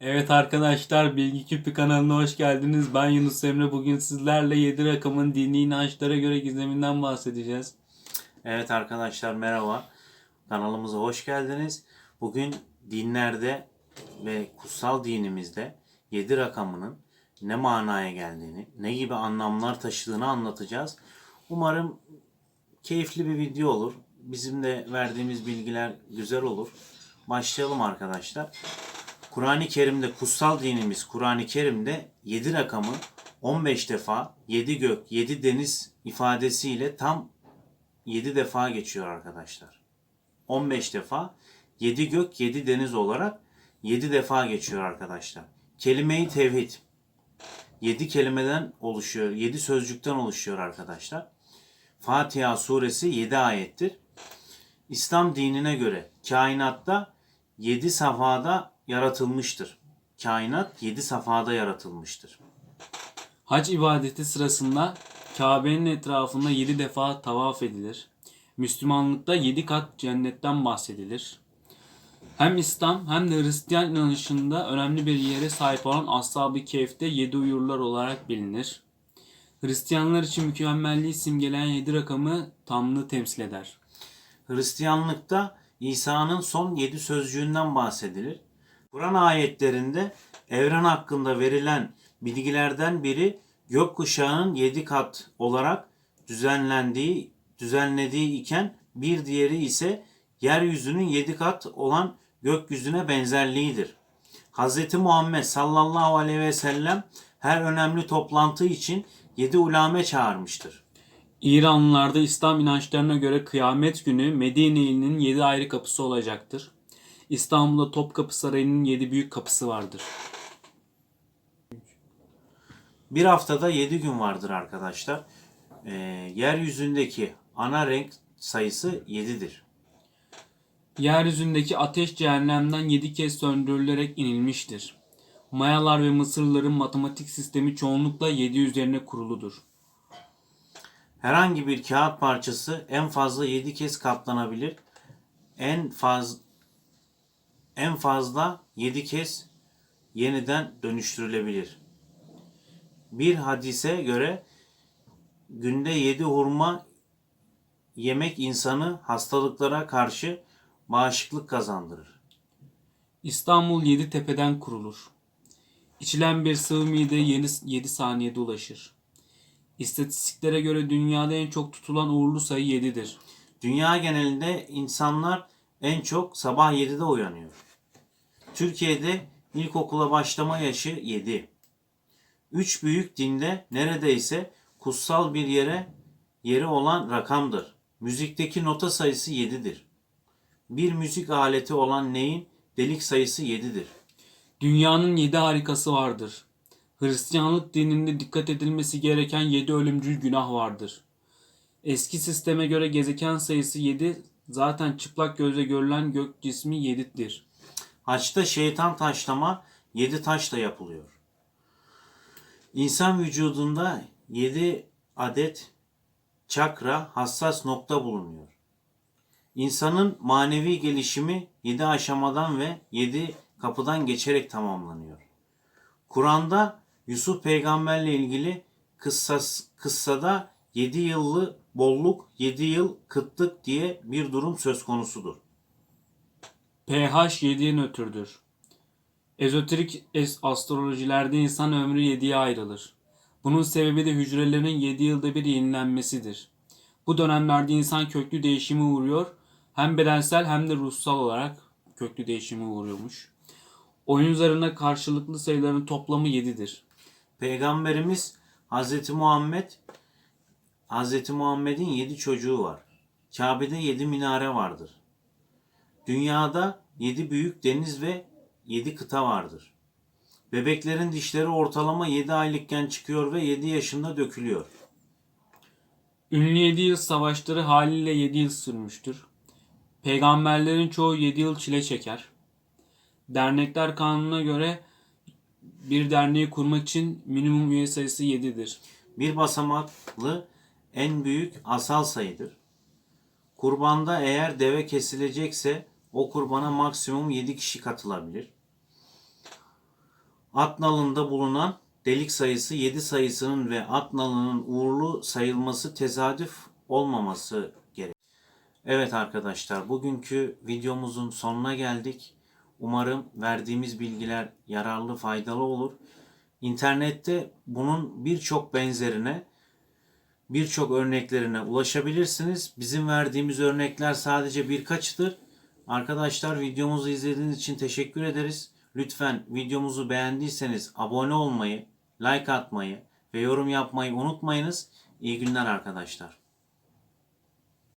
Evet arkadaşlar Bilgi Küpü kanalına hoş geldiniz. Ben Yunus Emre. Bugün sizlerle 7 rakamın dini inançlara göre gizeminden bahsedeceğiz. Evet arkadaşlar merhaba. Kanalımıza hoş geldiniz. Bugün dinlerde ve kutsal dinimizde 7 rakamının ne manaya geldiğini, ne gibi anlamlar taşıdığını anlatacağız. Umarım keyifli bir video olur. Bizim de verdiğimiz bilgiler güzel olur. Başlayalım arkadaşlar. Kur'an-ı Kerim'de kutsal dinimiz Kur'an-ı Kerim'de 7 rakamı 15 defa 7 gök, 7 deniz ifadesiyle tam 7 defa geçiyor arkadaşlar. 15 defa 7 gök 7 deniz olarak 7 defa geçiyor arkadaşlar. Kelime-i tevhid 7 kelimeden oluşuyor. 7 sözcükten oluşuyor arkadaşlar. Fatiha suresi 7 ayettir. İslam dinine göre kainatta 7 safhada yaratılmıştır. Kainat 7 safhada yaratılmıştır. Hac ibadeti sırasında Kabe'nin etrafında 7 defa tavaf edilir. Müslümanlıkta 7 kat cennetten bahsedilir. Hem İslam hem de Hristiyan inanışında önemli bir yere sahip olan Ashab-ı Kehf'te 7 uyurlar olarak bilinir. Hristiyanlar için mükemmelliği simgeleyen 7 rakamı tamlığı temsil eder. Hristiyanlıkta İsa'nın son yedi sözcüğünden bahsedilir. Kur'an ayetlerinde evren hakkında verilen bilgilerden biri gökkuşağının yedi kat olarak düzenlendiği, düzenlediği iken bir diğeri ise yeryüzünün yedi kat olan gökyüzüne benzerliğidir. Hz. Muhammed sallallahu aleyhi ve sellem her önemli toplantı için yedi ulame çağırmıştır. İranlılarda İslam inançlarına göre kıyamet günü Medine'nin 7 ayrı kapısı olacaktır. İstanbul'da Topkapı Sarayı'nın 7 büyük kapısı vardır. Bir haftada 7 gün vardır arkadaşlar. Ee, yeryüzündeki ana renk sayısı 7'dir. Yeryüzündeki ateş cehennemden 7 kez söndürülerek inilmiştir. Mayalar ve Mısırlıların matematik sistemi çoğunlukla 7 üzerine kuruludur. Herhangi bir kağıt parçası en fazla 7 kez katlanabilir. En faz en fazla 7 kez yeniden dönüştürülebilir. Bir hadise göre günde 7 hurma yemek insanı hastalıklara karşı bağışıklık kazandırır. İstanbul 7 tepeden kurulur. İçilen bir sıvı mide 7 saniyede ulaşır. İstatistiklere göre dünyada en çok tutulan uğurlu sayı 7'dir. Dünya genelinde insanlar en çok sabah 7'de uyanıyor. Türkiye'de ilkokula başlama yaşı 7. Üç büyük dinde neredeyse kutsal bir yere yeri olan rakamdır. Müzikteki nota sayısı 7'dir. Bir müzik aleti olan neyin delik sayısı 7'dir. Dünyanın 7 harikası vardır. Hristiyanlık dininde dikkat edilmesi gereken 7 ölümcül günah vardır. Eski sisteme göre gezegen sayısı 7, zaten çıplak gözle görülen gök cismi 7'dir. Haçta şeytan taşlama 7 taşla yapılıyor. İnsan vücudunda 7 adet çakra hassas nokta bulunuyor. İnsanın manevi gelişimi 7 aşamadan ve 7 kapıdan geçerek tamamlanıyor. Kur'an'da Yusuf peygamberle ilgili kıssas, kıssada 7 yıllı bolluk, 7 yıl kıtlık diye bir durum söz konusudur. pH 7'ye nötrdür. Ezoterik astrolojilerde insan ömrü 7'ye ayrılır. Bunun sebebi de hücrelerin 7 yılda bir yenilenmesidir. Bu dönemlerde insan köklü değişime uğruyor. Hem bedensel hem de ruhsal olarak köklü değişime uğruyormuş. Oyun zarına karşılıklı sayıların toplamı 7'dir. Peygamberimiz Hazreti Muhammed Hazreti Muhammed'in yedi çocuğu var. Kabe'de yedi minare vardır. Dünyada yedi büyük deniz ve yedi kıta vardır. Bebeklerin dişleri ortalama 7 aylıkken çıkıyor ve 7 yaşında dökülüyor. Ünlü 7 yıl savaşları haliyle 7 yıl sürmüştür. Peygamberlerin çoğu 7 yıl çile çeker. Dernekler kanununa göre bir derneği kurmak için minimum üye sayısı 7'dir. Bir basamaklı en büyük asal sayıdır. Kurbanda eğer deve kesilecekse o kurbana maksimum 7 kişi katılabilir. at nalında bulunan delik sayısı 7 sayısının ve at nalının uğurlu sayılması tesadüf olmaması gerek. Evet arkadaşlar bugünkü videomuzun sonuna geldik. Umarım verdiğimiz bilgiler yararlı, faydalı olur. İnternette bunun birçok benzerine, birçok örneklerine ulaşabilirsiniz. Bizim verdiğimiz örnekler sadece birkaçıdır. Arkadaşlar videomuzu izlediğiniz için teşekkür ederiz. Lütfen videomuzu beğendiyseniz abone olmayı, like atmayı ve yorum yapmayı unutmayınız. İyi günler arkadaşlar.